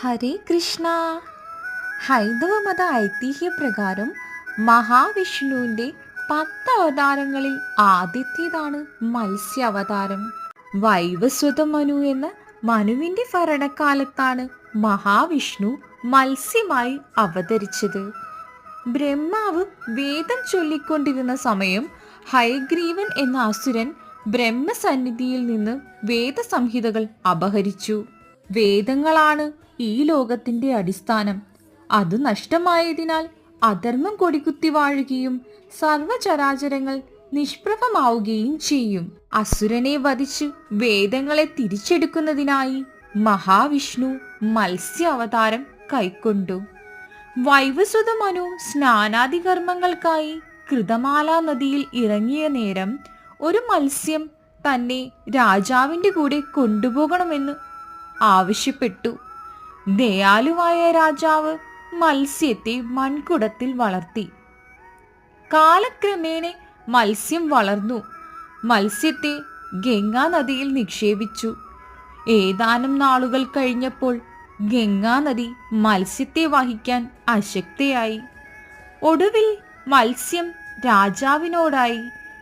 ഹരേ കൃഷ്ണ. ഹൈന്ദവ മത ഐതിഹ്യപ്രകാരം മഹാവിഷ്ണുവിന്റെ പത്ത് അവതാരങ്ങളിൽ ആദ്യത്തേതാണ് മത്സ്യ അവതാരം വൈവസ്വത മനു എന്ന മനുവിന്റെ ഭരണകാലത്താണ് മഹാവിഷ്ണു മത്സ്യമായി അവതരിച്ചത്. ബ്രഹ്മാവ് വേദം ചൊല്ലിക്കൊണ്ടിരുന്ന സമയം ഹൈഗ്രീവൻ എന്ന അസുരൻ ബ്രഹ്മസന്നിധിയിൽ നിന്ന് വേദസംഹിതകൾ അപഹരിച്ചു. വേദങ്ങളാണ് ഈ ലോകത്തിന്റെ അടിസ്ഥാനം. അത് നഷ്ടമായതിനാൽ അധർമ്മം കൊടികുത്തി വാഴുകയും സർവചരാചരങ്ങൾ നിഷ്പ്രഭമാവുകയും ചെയ്യും. അസുരനെ വധിച്ച് വേദങ്ങളെ തിരിച്ചെടുക്കുന്നതിനായി മഹാവിഷ്ണു മത്സ്യ അവതാരം കൈക്കൊണ്ടു. വൈവസുത മനു സ്നാനാദി കർമ്മങ്ങൾക്കായി കൃതമാല നദിയിൽ ഇറങ്ങിയ നേരം ഒരു മത്സ്യം തന്നെ രാജാവിന്റെ കൂടെ കൊണ്ടുപോകണമെന്ന് ആവശ്യപ്പെട്ടു. ദയാലുവായ രാജാവ് മത്സ്യത്തെ മൺകുടത്തിൽ വളർത്തി. കാലക്രമേണ മത്സ്യം വളർന്നു. മത്സ്യത്തെ ഗംഗാ നദിയിൽ നിക്ഷേപിച്ചു. ഏതാനും നാളുകൾ കഴിഞ്ഞപ്പോൾ ഗംഗാ നദി മത്സ്യത്തെ വഹിക്കാൻ അശക്തയായി. ഒടുവിൽ മത്സ്യം രാജാവിനോടായി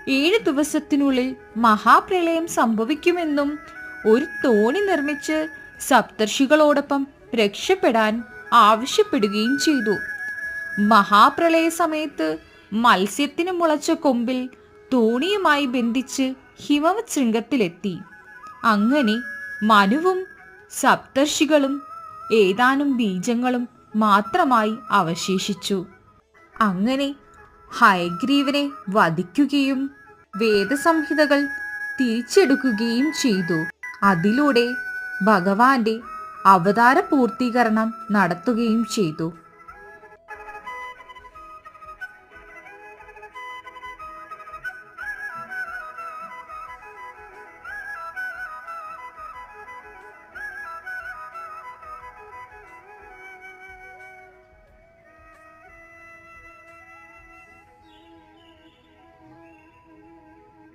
ഏഴ് ദിവസത്തിനുള്ളിൽ മഹാപ്രളയം സംഭവിക്കുമെന്നും ഒരു തോണി നിർമ്മിച്ച് സപ്തർഷികളോടൊപ്പം രക്ഷപ്പെടാൻ ആവശ്യപ്പെടുകയും ചെയ്തു. മഹാപ്രളയ സമയത്ത് മത്സ്യത്തിന് മുളച്ച കൊമ്പിൽ തോണിയുമായി ബന്ധിച്ച് ഹിമവത് ശൃംഗത്തിലെത്തി അങ്ങനെ മനുവും സപ്തർഷികളും ഏതാനും ബീജങ്ങളും മാത്രമായി അവശേഷിച്ചു. അങ്ങനെ ഹയഗ്രീവനെ വധിക്കുകയും വേദസംഹിതകൾ തിരിച്ചെടുക്കുകയും ചെയ്തു. അതിലൂടെ ഭഗവാന്റെ അവതാര പൂർത്തീകരണം നടത്തുകയും ചെയ്തു.